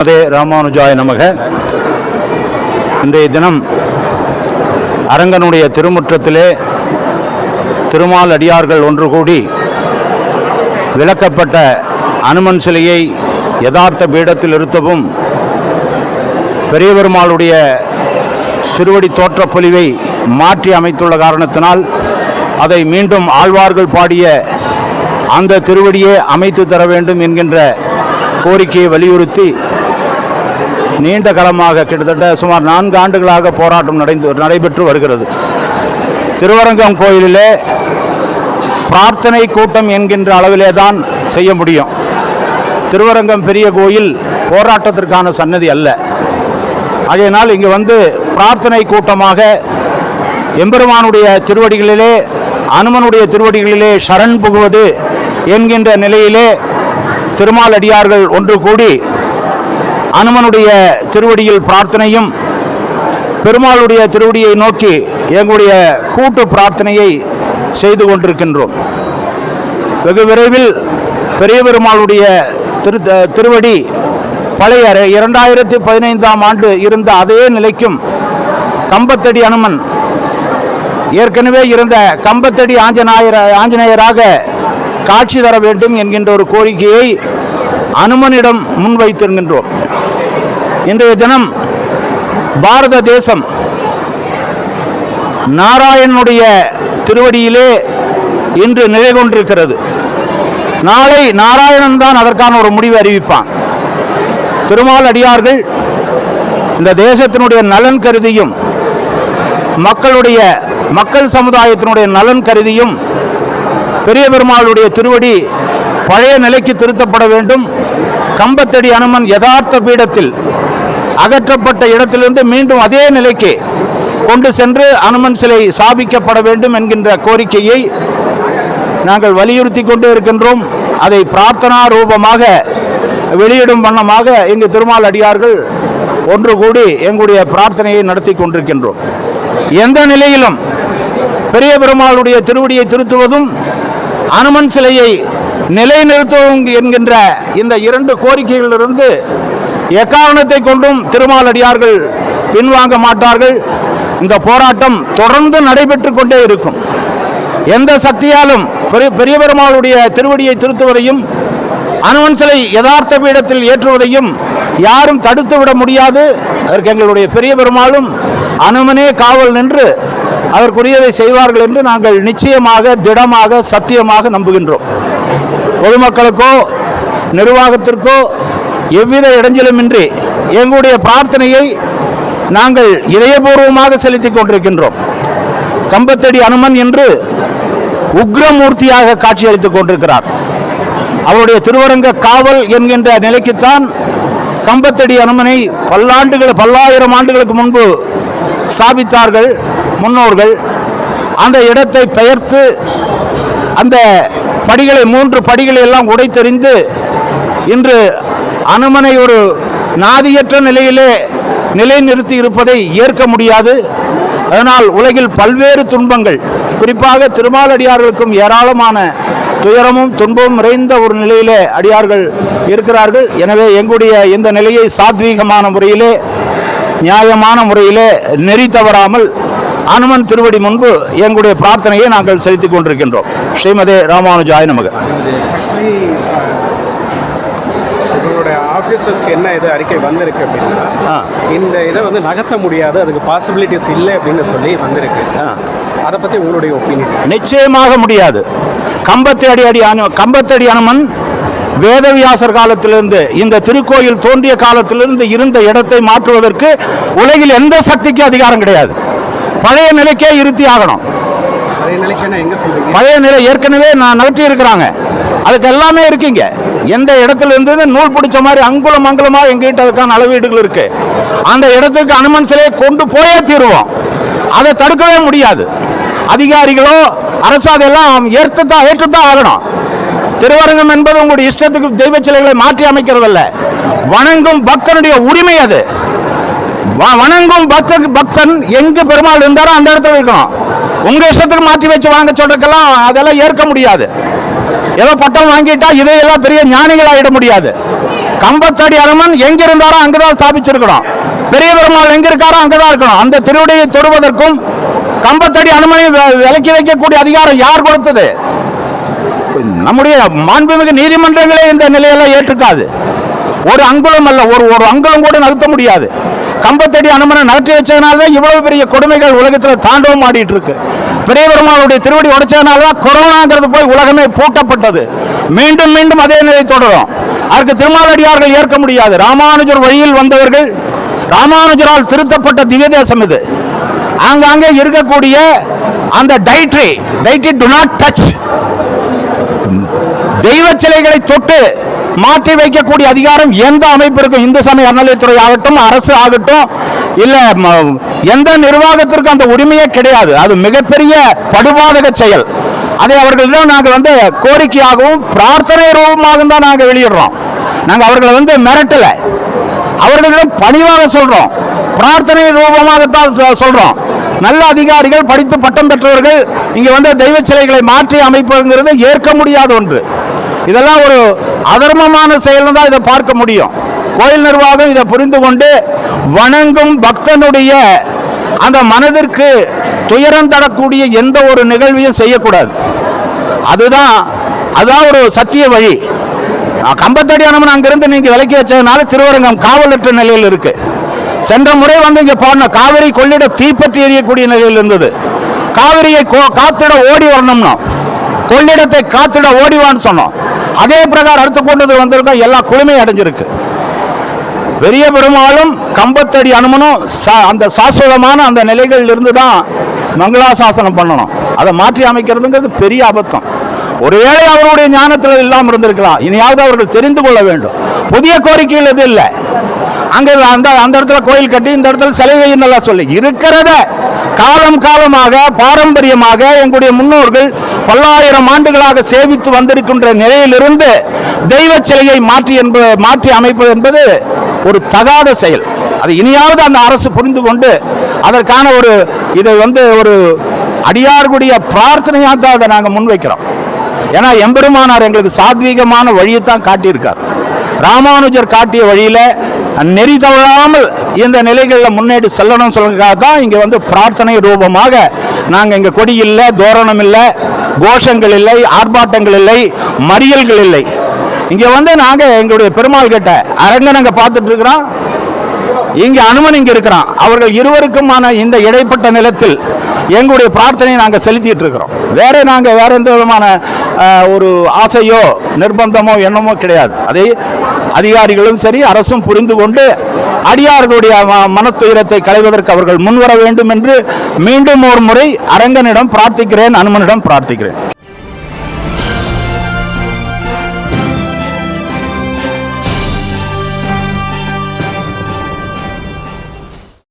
அதே ராமானுஜாய நமக. இன்றைய தினம் அரங்கனுடைய திருமுற்றத்திலே திருமால் அடியார்கள் ஒன்று கூடி விளக்கப்பட்ட அனுமன் சிலையை யதார்த்த பீடத்தில் இருத்தவும் பெரிய பெருமாளுடைய திருவடி தோற்றப்பொலிவை மாற்றி அமைத்துள்ள காரணத்தினால் அதை மீண்டும் ஆழ்வார்கள் பாடிய அந்த திருவடியே அமைத்து தர வேண்டும் என்கின்ற கோரிக்கையை வலியுறுத்தி நீண்ட காலமாக கிட்டத்தட்ட சுமார் நான்கு ஆண்டுகளாக போராட்டம் நடைந்து நடைபெற்று வருகிறது. திருவரங்கம் கோயிலிலே பிரார்த்தனை கூட்டம் என்கின்ற அளவிலே தான் செய்ய முடியும். திருவரங்கம் பெரிய கோயில் போராட்டத்திற்கான சன்னதி அல்ல. ஆகையினால் இங்கு வந்து பிரார்த்தனை கூட்டமாக எம்பெருமானுடைய திருவடிகளிலே அனுமனுடைய திருவடிகளிலே சரண் புகுவது என்கின்ற நிலையிலே திருமால் அடியார்கள் ஒன்று கூடி அனுமனுடைய திருவடியில் பிரார்த்தனையும் பெருமாளுடைய திருவடியை நோக்கி எங்களுடைய கூட்டு பிரார்த்தனையை செய்து கொண்டிருக்கின்றோம். வெகு விரைவில் பெரிய பெருமாளுடைய திரு திருவடி பழைய இரண்டாயிரத்தி பதினைந்தாம் ஆண்டு இருந்த அதே நிலைக்கும் கம்பத்தடி அனுமன் ஏற்கனவே இருந்த கம்பத்தடி ஆஞ்சநாயர ஆஞ்சநேயராக காட்சி தர வேண்டும் என்கின்ற ஒரு கோரிக்கையை அனுமனிடம் முன்வைத்திருக்கின்றோம். இன்றைய தினம் பாரத தேசம் நாராயணனுடைய திருவடியிலே இன்று நிலை கொண்டிருக்கிறது. நாளை நாராயணன் தான் அதற்கான ஒரு முடிவை அறிவிப்பான். திருமால் அடியார்கள் இந்த தேசத்தினுடைய நலன் கருதியும் மக்களுடைய மக்கள் சமுதாயத்தினுடைய நலன் கருதியும் பெரிய பெருமாளுடைய திருவடி பழைய நிலைக்கு திருத்தப்பட வேண்டும். கம்பத்தடி அனுமன் யதார்த்த பீடத்தில் அகற்றப்பட்ட இடத்திலிருந்து மீண்டும் அதே நிலைக்கு கொண்டு சென்று அனுமன் சிலை சாபிக்கப்பட வேண்டும் என்கின்ற கோரிக்கையை நாங்கள் வலியுறுத்தி கொண்டு இருக்கின்றோம். அதை பிரார்த்தனா ரூபமாக வெளியிடும் வண்ணமாக இங்கு திருமால் அடியார்கள் ஒன்று கூடி எங்களுடைய பிரார்த்தனையை நடத்தி கொண்டிருக்கின்றோம். எந்த நிலையிலும் பெரிய பெருமாளுடைய திருவடியை திருத்துவதும் அனுமன் சிலையை நிலைநிறுத்தவும் என்கின்ற இந்த இரண்டு கோரிக்கைகளிலிருந்து எக்காரணத்தை கொண்டும் திருமாலடியார்கள் பின்வாங்க மாட்டார்கள். இந்த போராட்டம் தொடர்ந்து நடைபெற்று கொண்டே இருக்கும். எந்த சக்தியாலும் பெரிய பெரிய பெருமாளுடைய திருவடியை திருத்துவதையும் அனுமன் சிலை யதார்த்த பீடத்தில் ஏற்றுவதையும் யாரும் தடுத்து விட முடியாது. அதற்கு எங்களுடைய பெரிய பெருமாளும் அனுமனே காவல் நின்று அதற்குரியதை செய்வார்கள் என்று நாங்கள் நிச்சயமாக திடமாக சத்தியமாக நம்புகின்றோம். பொதுமக்களுக்கோ நிர்வாகத்திற்கோ எவ்வித இடைஞ்சலுமின்றி எங்களுடைய பிரார்த்தனையை நாங்கள் இதயபூர்வமாக செலுத்திக் கொண்டிருக்கின்றோம். கம்பத்தடி அனுமன் என்று உக்ரமூர்த்தியாக காட்சியளித்துக் கொண்டிருக்கிறார். அவருடைய திருவரங்க காவல் என்கின்ற நிலைக்குத்தான் கம்பத்தடி அனுமனை பல்லாண்டுகள் பல்லாயிரம் ஆண்டுகளுக்கு முன்பு ஸ்தாபித்தார்கள் முன்னோர்கள். அந்த இடத்தை பெயர்த்து அந்த படிகளை மூன்று படிகளை எல்லாம் உடைத்தெறிந்து இன்று அனுமனை ஒரு நாதியற்ற நிலையிலே நிலைநிறுத்தி இருப்பதை ஏற்க முடியாது. அதனால் உலகில் பல்வேறு துன்பங்கள் குறிப்பாக திருமாலடியார்களுக்கும் ஏராளமான துயரமும் துன்பமும் நிறைந்த ஒரு நிலையிலே அடியார்கள் இருக்கிறார்கள். எனவே எங்களுடைய இந்த நிலையை சாத்வீகமான முறையிலே நியாயமான முறையிலே நெறி தவறாமல் அனுமன் திருவடி முன்பு எங்களுடைய பிரார்த்தனையை நாங்கள் செலுத்திக் கொண்டிருக்கின்றோம். ஸ்ரீமதே ராமானுஜாய நமக. உங்களுடைய ஆஃபீஸருக்கு என்ன இது அறிக்கை வந்திருக்கு அப்படின்னா. இந்த இதை வந்து நகர்த்த முடியாது அதுக்கு பாசிபிலிட்டிஸ் இல்லை அப்படின்னு சொல்லி வந்திருக்கு. அதை பற்றி உங்களுடைய ஒப்பீனியன் நிச்சயமாக முடியாது. கம்பத்தடி அடி அனு கம்பத்தடி அனுமன் வேதவியாசர் காலத்திலிருந்து இந்த திருக்கோயில் தோன்றிய காலத்திலிருந்து இருந்த இடத்தை மாற்றுவதற்கு உலகில் எந்த சக்திக்கும் அதிகாரம் கிடையாது. பழைய நிலைக்கே இருத்தி ஆகணும். பழைய நிலை ஏற்கனவே நான் நகர்த்தி இருக்கிறாங்க அதுக்கு எல்லாமே இருக்குங்க. எந்த இடத்துல இருந்து நூல் பிடிச்ச மாதிரி அங்குலம் அங்குலமாக எங்ககிட்ட அதுக்கான அளவீடுகள் இருக்கு. அந்த இடத்துக்கு அனுமன் சிலையை கொண்டு போயே தீருவோம். அதை தடுக்கவே முடியாது. அதிகாரிகளோ அரசு அதெல்லாம் ஏற்றுத்தான் ஏற்றுத்தான் ஆகணும். திருவரங்கம் என்பது உங்களுடைய இஷ்டத்துக்கு தெய்வ சிலைகளை மாற்றி அமைக்கிறதல்ல. வணங்கும் பக்தனுடைய உரிமை அது. வணங்கும் பக்தன் பக்தன் எங்க பெருமாள் இருந்தாரோ அந்த இடத்துல இருக்கணும். உங்க இஷ்டத்துக்கு மாற்றி வச்சு வாங்க சொல்றதுக்கெல்லாம் அதெல்லாம் ஏற்க முடியாது. ஏதோ பட்டம் வாங்கிட்டா இதையெல்லாம் பெரிய ஞானிகள் ஆகிட முடியாது. கம்பத்தடி அனுமன் எங்க இருந்தாரோ அங்கதான் ஸ்தாபிச்சிருக்கணும். பெரிய பெருமாள் எங்க இருக்காரோ அங்கதான் இருக்கணும். அந்த திருவடியை தொடுவதற்கும் கம்பத்தடி அனுமனை விலக்கி வைக்கக்கூடிய அதிகாரம் யார் கொடுத்தது? நம்முடைய மாண்புமிகு நீதிமன்றங்களே இந்த நிலையெல்லாம் ஏற்றுக்காது. ஒரு அங்குலம் அல்ல ஒரு ஒரு அங்குலம் கூட நகர்த்த முடியாது. கம்பத்தடி அனுமனை நகர்த்தி வச்சதுனால தான் இவ்வளவு பெரிய கொடுமைகள் உலகத்தில் தாண்டவம் ஆடிட்டு இருக்கு பெரிய பெருமாளுடைய திருவடி உடைச்சதுனால தான் கொரோனாங்கிறது போய் உலகமே பூட்டப்பட்டது. மீண்டும் மீண்டும் அதே நிலை தொடரும். அதற்கு திருமாலடியார்கள் ஏற்க முடியாது. ராமானுஜர் வழியில் வந்தவர்கள் ராமானுஜரால் திருத்தப்பட்ட திவ்ய தேசம் இது. ஆங்காங்கே இருக்கக்கூடிய அந்த டைட்ரி டைட்ரி டு நாட் டச் தெய்வ சிலைகளை தொட்டு மாற்றி வைக்கக்கூடிய அதிகாரம் எந்த அமைப்பிற்கும் இந்து சமய அறநிலையத்துறை ஆகட்டும் அரசு ஆகட்டும் இல்ல எந்த நிர்வாகத்திற்கும் அந்த உரிமையே கிடையாது. அது மிகப்பெரிய படுபாதக செயல். அதை அவர்களிடம் நாங்கள் வந்து கோரிக்கையாகவும் பிரார்த்தனை ரூபமாக தான் நாங்கள் வெளியிடுறோம். நாங்கள் அவர்களை வந்து மிரட்டல. அவர்களிடம் பணிவாக சொல்றோம். பிரார்த்தனை ரூபமாகத்தான் சொ- சொல்றோம். நல்ல அதிகாரிகள் படித்து பட்டம் பெற்றவர்கள் இங்கே வந்து தெய்வ சிலைகளை மாற்றி அமைப்பதுங்கிறது ஏற்க முடியாத ஒன்று. இதெல்லாம் ஒரு அதர்மமான செயல் தான் இதை பார்க்க முடியும். கோயில் நிர்வாகம் இதை புரிந்து கொண்டு வணங்கும் பக்தனுடைய அந்த மனதிற்கு துயரம் தரக்கூடிய எந்த ஒரு நிகழ்வையும் செய்யக்கூடாது. அதுதான் அதுதான் ஒரு சத்திய வழி. கம்பத்தடியானவன் அங்கிருந்து நீங்க விலக்கி வச்சதுனால திருவரங்கம் காவலற்ற நிலையில் இருக்கு. சென்ற முறை வந்து இங்க போன காவிரி கொள்ளிட தீப்பற்றி எரியக்கூடிய நிலையில் இருந்தது. காவிரியை கோ- காத்திட ஓடி வரணும்னோ கொள்ளிடத்தை காத்திட ஓடிவான்னு சொன்னோம். அதே பிரகாரம் அடுத்து கொண்டது வந்திருக்கோம் எல்லா குழுமையும் அடைஞ்சிருக்கு. பெரிய பெருமாளும் கம்பத்தடி அனுமனும் சா- அந்த சாஸ்வதமான அந்த நிலைகளில் இருந்து தான் மங்களாசாசனம் பண்ணணும். அதை மாற்றி அமைக்கிறதுங்கிறது பெரிய அபத்தம். ஒருவேளை அவருடைய ஞானத்தில் இல்லாமல் இருந்திருக்கலாம். இனியாவது அவர்கள் தெரிந்து கொள்ள வேண்டும். புதிய கோரிக்கைகள் எதுவும் இல்லை. அங்கே அந்த அந்த இடத்துல கோயில் கட்டி இந்த இடத்துல சிலை வையும் நல்லா சொல்லி இருக்கிறத காலம் காலமாக பாரம்பரியமாக எங்களுடைய முன்னோர்கள் பல்லாயிரம் ஆண்டுகளாக சேவித்து வந்திருக்கின்ற நிலையிலிருந்து தெய்வ சிலையை மாற்றி என்பது மாற்றி அமைப்பது என்பது ஒரு தகாத செயல். அது இனியாவது அந்த அரசு புரிந்து கொண்டு அதற்கான ஒரு இதை வந்து ஒரு அடியார்களுடைய பிரார்த்தனையாக தான் அதை நாங்கள் முன்வைக்கிறோம். ஏன்னா எம்பெருமானார் எங்களுக்கு சாத்வீகமான வழியை தான் காட்டியிருக்கார். ராமானுஜர் காட்டிய வழியில் நெறி தவறாமல் இந்த நிலைகளில் முன்னேறி செல்லணும் சொல்றதுக்காக தான் இங்கே வந்து பிரார்த்தனை ரூபமாக நாங்கள் இங்கே கொடி இல்லை தோரணம் இல்லை கோஷங்கள் இல்லை ஆர்ப்பாட்டங்கள் இல்லை மறியல்கள் இல்லை. இங்கே வந்து நாங்கள் எங்களுடைய பெருமாள் கிட்ட அரங்க நாங்கள் பார்த்துட்டு இருக்கிறோம். இங்கே அனுமன் இங்கே இருக்கிறான். அவர்கள் இருவருக்குமான இந்த இடைப்பட்ட நிலத்தில் எங்களுடைய பிரார்த்தனையை நாங்கள் செலுத்திட்டு இருக்கிறோம். வேற நாங்கள் வேற எந்த விதமான ஒரு ஆசையோ நிர்பந்தமோ எண்ணமோ கிடையாது. அதை அதிகாரிகளும் சரி அரசும் புரிந்து கொண்டு அடியார்களுடைய ம- மனத்துயரத்தை களைவதற்கு அவர்கள் முன்வர வேண்டும் என்று மீண்டும் ஒரு முறை அரங்கனிடம் பிரார்த்திக்கிறேன் அனுமனிடம் பிரார்த்திக்கிறேன்.